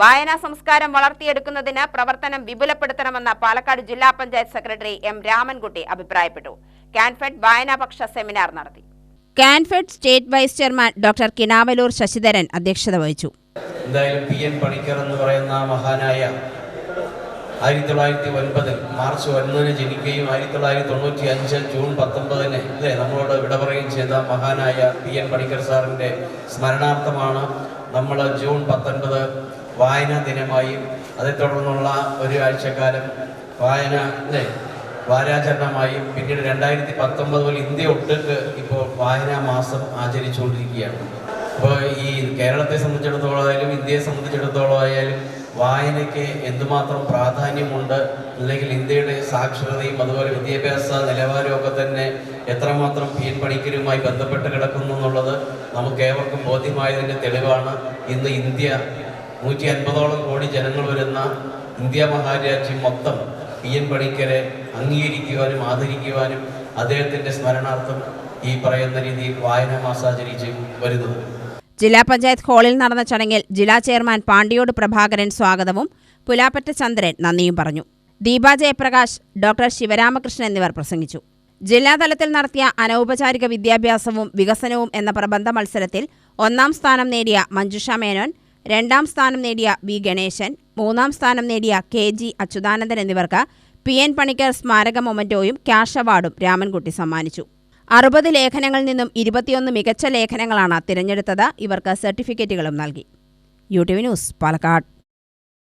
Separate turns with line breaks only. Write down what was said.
വായനാ സംസ്കാരം വളർത്തിയെടുക്കുന്നതിന് പ്രവർത്തനം വിപുലപ്പെടുത്തണമെന്ന് പാലക്കാട് ജില്ലാ പഞ്ചായത്ത് സെക്രട്ടറി എം രാമൻകുട്ടി അഭിപ്രായപ്പെട്ടു. കാൻഫെഡ് വായനാപക്ഷ സെമിനാർ നടത്തി. Kanfed state vice chairman doctor Kinavaloor Sasidharan അധ്യക്ഷത വഹിച്ചു.
എന്തായാലും പി എൻ പണിക്കർ എന്ന് പറയുന്ന മഹാനായ ആയിരത്തി തൊള്ളായിരത്തി ഒൻപതിൽ മാർച്ച് ഒൻപതിന് ജനിക്കുകയും ആയിരത്തി തൊള്ളായിരത്തി തൊണ്ണൂറ്റി അഞ്ച് ജൂൺ പത്തൊമ്പതിന് അല്ലേ നമ്മളോട് വിട പറയുകയും ചെയ്ത മഹാനായ പി എൻ പണിക്കർ സാറിന്റെ സ്മരണാർത്ഥമാണ് നമ്മൾ ജൂൺ പത്തൊൻപത് വായനാ ദിനമായും. അതേ തുടർന്നുള്ള ഒരു ആഴ്ചക്കാലം വായന അല്ലേ? വാരാചരണമായും. പിന്നീട് രണ്ടായിരത്തി പത്തൊമ്പത് മുതൽ ഇന്ത്യ ഒട്ടുക്ക് ഇപ്പോൾ വായനാ മാസം ആചരിച്ചുകൊണ്ടിരിക്കുകയാണ്. അപ്പോൾ ഈ കേരളത്തെ സംബന്ധിച്ചിടത്തോളം ആയാലും ഇന്ത്യയെ സംബന്ധിച്ചിടത്തോളം ആയാലും വായനയ്ക്ക് എന്തുമാത്രം പ്രാധാന്യമുണ്ട് അല്ലെങ്കിൽ ഇന്ത്യയുടെ സാക്ഷരതയും അതുപോലെ വിദ്യാഭ്യാസ നിലവാരമൊക്കെ തന്നെ എത്രമാത്രം പി എൻ പണിക്കരുമായി ബന്ധപ്പെട്ട് കിടക്കുന്നു എന്നുള്ളത് നമുക്ക് ഏവർക്കും ബോധ്യമായതിന്റെ തെളിവാണ്. ഇന്ന് ഇന്ത്യ നൂറ്റി അൻപതോളം കോടി ജനങ്ങൾ വരുന്ന ഇന്ത്യ മഹാരാജ്യം മൊത്തം പി എൻ പണിക്കരെ അംഗീകരിക്കുവാനും ആദരിക്കുവാനും അദ്ദേഹത്തിന്റെ സ്മരണാർത്ഥം ഈ പറയുന്ന രീതിയിൽ വായന മാസാചരിച്ച് വരുന്നത്.
ജില്ലാ പഞ്ചായത്ത് ഹാളിൽ നടന്ന ചടങ്ങിൽ ജില്ലാ ചെയർമാൻ പാണ്ടിയോട് പ്രഭാകരൻ സ്വാഗതവും പുലാപ്പറ്റ ചന്ദ്രൻ നന്ദിയും പറഞ്ഞു. ദീപ ജയപ്രകാശ് ഡോക്ടർ ശിവരാമകൃഷ്ണൻ എന്നിവർ പ്രസംഗിച്ചു. ജില്ലാതലത്തിൽ നടത്തിയ അനൗപചാരിക വിദ്യാഭ്യാസവും വികസനവും എന്ന പ്രബന്ധ മത്സരത്തിൽ ഒന്നാം സ്ഥാനം നേടിയ മഞ്ജുഷ മേനോൻ രണ്ടാം സ്ഥാനം നേടിയ വി ഗണേശൻ മൂന്നാം സ്ഥാനം നേടിയ കെ ജി അച്യുതാനന്ദൻ എന്നിവർക്ക് പി എൻ പണിക്കർ സ്മാരക മൊമന്റോയും ക്യാഷ് അവാർഡും രാമൻകുട്ടി സമ്മാനിച്ചു. അറുപത് ലേഖനങ്ങളിൽ നിന്നും ഇരുപത്തിയൊന്ന് മികച്ച ലേഖനങ്ങളാണ് തിരഞ്ഞെടുത്തത്. ഇവർക്ക് സർട്ടിഫിക്കറ്റുകളും നൽകി. U news Palakkad.